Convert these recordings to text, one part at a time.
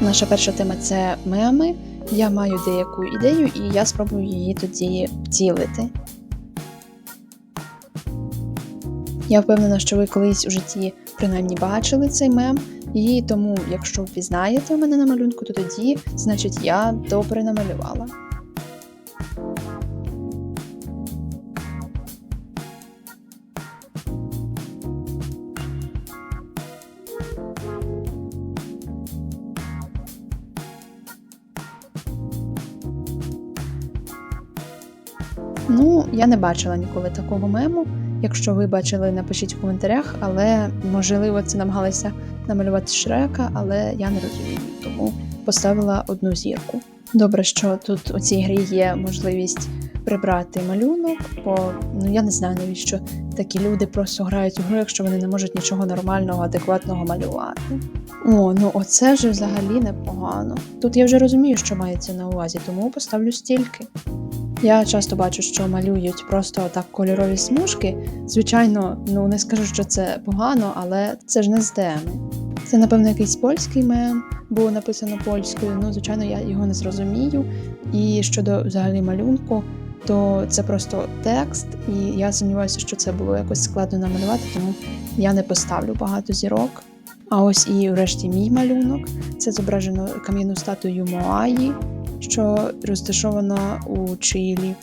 Наша перша тема це меми. Я маю деяку ідею, і я спробую її тоді втілити. Я впевнена, що ви колись у житті принаймні бачили цей мем, і тому, якщо впізнаєте мене на малюнку, то тоді, значить, я добре намалювала. Ну, я не бачила ніколи такого мему. Якщо ви бачили, напишіть в коментарях, але можливо це намагалися намалювати Шрека, але я не розумію, тому поставила одну зірку. Добре, що тут у цій грі є можливість прибрати малюнок, бо ну я не знаю, навіщо такі люди просто грають у гру, якщо вони не можуть нічого нормального, адекватного малювати. О, ну оце вже взагалі непогано. Тут я вже розумію, що мається на увазі, тому поставлю стільки. Я часто бачу, що малюють просто так кольорові смужки. Звичайно, ну не скажу, що це погано, але це ж не з теми. Це, напевно, якийсь польський мем, бо написано польською. Ну, звичайно, я його не зрозумію. І щодо взагалі малюнку, то це просто текст, і я сумніваюся, що це було якось складно намалювати, тому я не поставлю багато зірок. А ось і врешті мій малюнок. Це зображено кам'яну статую Моаї, що розташована у Чилі,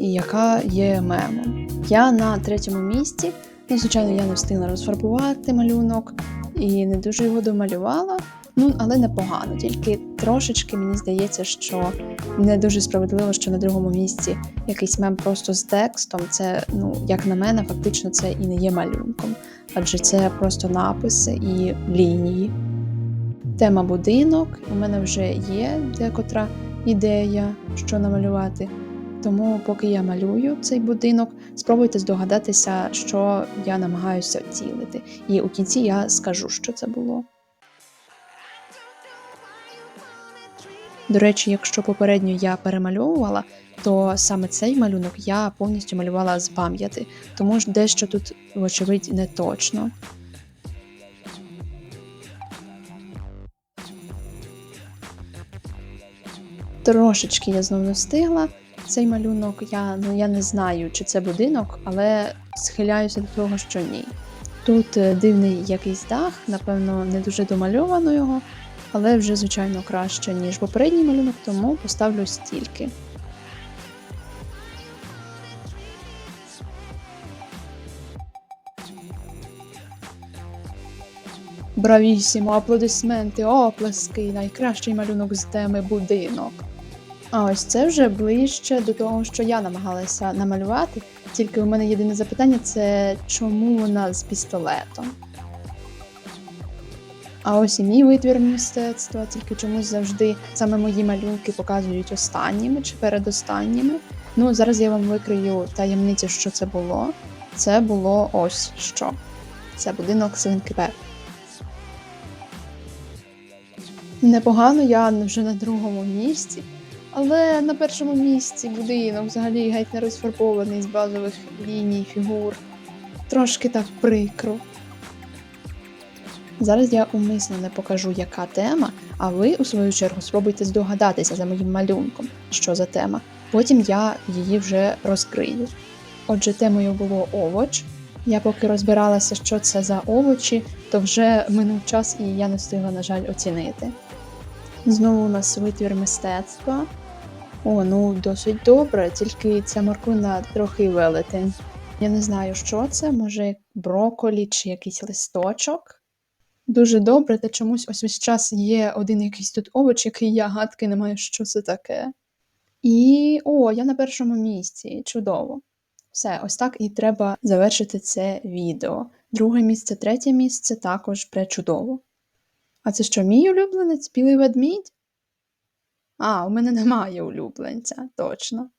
і яка є мемом. Я на третьому місці. Ну, звичайно, я не встигла розфарбувати малюнок і не дуже його домалювала. Ну, але непогано, тільки трошечки мені здається, що не дуже справедливо, що на другому місці якийсь мем просто з текстом. Це, ну, як на мене, фактично це і не є малюнком, адже це просто написи і лінії. Тема будинок. У мене вже є декотра ідея, що намалювати. Тому, поки я малюю цей будинок, спробуйте здогадатися, що я намагаюся втілити. І у кінці я скажу, що це було. До речі, якщо попередньо я перемальовувала, то саме цей малюнок я повністю малювала з пам'яті, тому ж дещо тут, вочевидь, не точно. Трошечки я знову не встигла цей малюнок. Я ну я не знаю, чи це будинок, але схиляюся до того, що ні. Тут е, дивний якийсь дах, напевно, не дуже домальовано його, але вже, звичайно, краще, ніж попередній малюнок, тому поставлю стільки. Бравісімо, аплодисменти, оплески, найкращий малюнок з теми будинок. А ось це вже ближче до того, що я намагалася намалювати. Тільки у мене єдине запитання це чому вона з пістолетом. А ось і мій витвір мистецтва, тільки чомусь завжди саме мої малюнки показують останніми чи передостанніми. Ну, зараз я вам викрию таємницю, що це було. Це було ось що. Це будинок свинки Пеп. Непогано, я вже на другому місці. Але на першому місці будинок взагалі геть не розфарбований з базових ліній, фігур. Трошки так прикро. Зараз я умисно не покажу, яка тема, а ви, у свою чергу, спробуйте здогадатися за моїм малюнком, що за тема. Потім я її вже розкрию. Отже, темою було овоч. Я поки розбиралася, що це за овочі, то вже минув час і я не встигла, на жаль, оцінити. Знову у нас витвір мистецтва. О, ну досить добре, тільки ця морквина трохи велетень. Я не знаю, що це, може броколі чи якийсь листочок. Дуже добре, та чомусь ось весь час є один якийсь тут овоч, який я гадки не маю, що це таке. І о, я на першому місці. Чудово. Все, ось так і треба завершити це відео. Друге місце, третє місце також пречудово. А це що, мій улюбленець? Білий ведмідь? А, у мене немає улюбленця, точно.